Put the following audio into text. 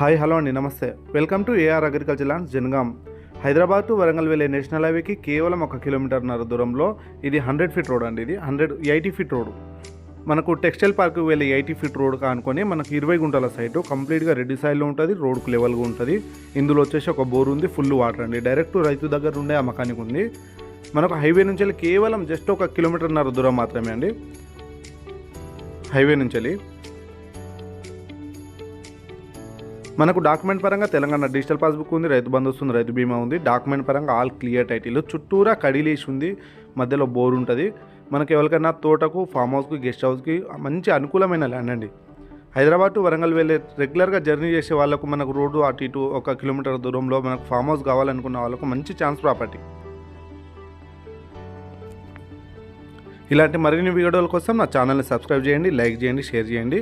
Hi hello అండి నమస్తే. Welcome to AR agriculture lands Jangaon. Hyderabad to Warangal వెళ్ళే national హైవేకి కేవలం ఒక కిలోమీటర్న్నర దూరంలో ఇది హండ్రెడ్ ఫీట్ రోడ్ అండి ఇది హండ్రెడ్ ఎయిటీ ఫీట్ రోడ్. మనకు టెక్స్టైల్ పార్క్ వెళ్ళే ఎయిటీ ఫీట్ రోడ్ కానుకొని మనకు ఇరవై గుంటల సైటు కంప్లీట్గా రెడ్డి సైడ్లో ఉంటుంది రోడ్కు లెవెల్గా ఉంటుంది. ఇందులో వచ్చేసి ఒక బోర్ ఉంది ఫుల్ వాటర్ అండి. డైరెక్ట్ రైతు దగ్గర ఉండే అమ్మకానికి ఉంది. మనకు హైవే నుంచి వెళ్ళి కేవలం జస్ట్ ఒక కిలోమీటర్న్నర దూరం మాత్రమే అండి. హైవే నుంచి మనకు డాక్యుమెంట్ పరంగా తెలంగాణ డిజిటల్ పాస్బుక్ ఉంది రైతు బంధు వస్తుంది రైతు బీమా ఉంది. డాక్యుమెంట్ పరంగా ఆల్ క్లియర్ టైటిల్. చుట్టూరా కడిలేసి ఉంది మధ్యలో బోర్ ఉంటుంది. మనకి ఎవరికైనా తోటకు ఫామ్ హౌస్కి గెస్ట్ హౌస్కి మంచి అనుకూలమైన ల్యాండ్ అండి. హైదరాబాద్ టు వరంగల్ వెళ్ళే రెగ్యులర్గా జర్నీ చేసే వాళ్ళకు మనకు రోడ్డు అటు ఇటు ఒక కిలోమీటర్ దూరంలో మనకు ఫామ్ హౌస్ కావాలనుకున్న వాళ్ళకు మంచి ఛాన్స్ ప్రాపర్టీ. ఇలాంటి మరిన్ని వీడియోల కోసం నా ఛానల్ని సబ్స్క్రైబ్ చేయండి లైక్ చేయండి షేర్ చేయండి.